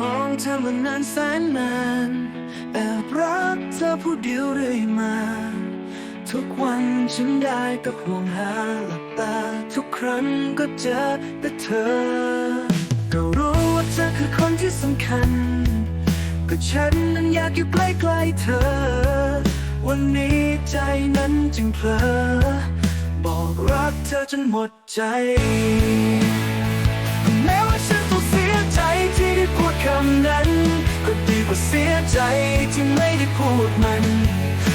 มองเธอมานานแสนนานแอบรักเธอผู้เดียวเรื่อยมา ทุกวันฉันได้แต่ห่วงหาหลับตา ทุกครั้งก็เจอแต่เธอ ก็รู้ว่าเธอคือคนที่สำคัญ ก็ฉันนั้นอยากอยู่ใกล้ๆเธอ วันนี้ใจนั้นจึงเพลอบอกรักเธอจนหมดใจ พูดมัน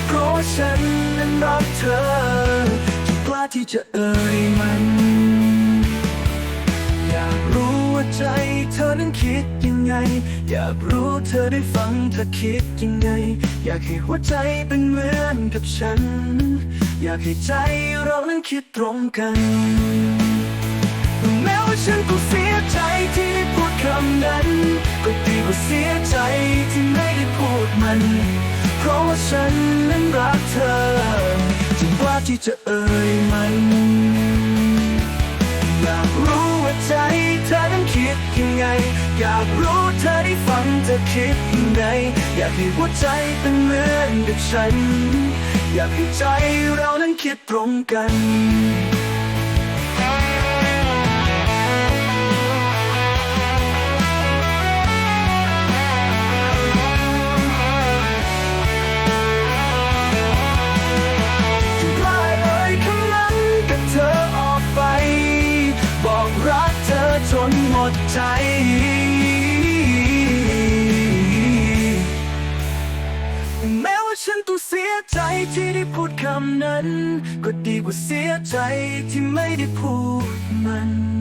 เพราะว่าฉันนั้นรักเธอจนกล้าที่จะเอ่ยมัน อยากรู้ว่าใจเธอนั้นคิดยังไง อยากรู้เธอได้ฟังเธอคิดยังไง อยากให้หัวใจเป็นเหมือนกับฉัน อยากให้ใจเรานั้นคิดตรงกันแม้ว่าฉันต้องเสียใจที่ได้พูดคำนั้น ก็ดีกว่าเสียใจที่ไม่ได้พูดมัน ว่าฉันนั้นรักเธอจนกว่าที่จะเอ่ยมัน อยากรู้ว่าใจเธอนั้นคิดยังไง อยากรู้เธอได้ฟังเธอคิดยังไง อยากให้หัวใจเป็นเหมือนกับฉัน อยากให้ใจเรานั้นคิดตรงกัน ดใจ แม้ว่าฉันต้องเสียใจที่ได้พูดคำนั้น ก็ดีกว่าเสียใจที่ไม่ได้พูดมัน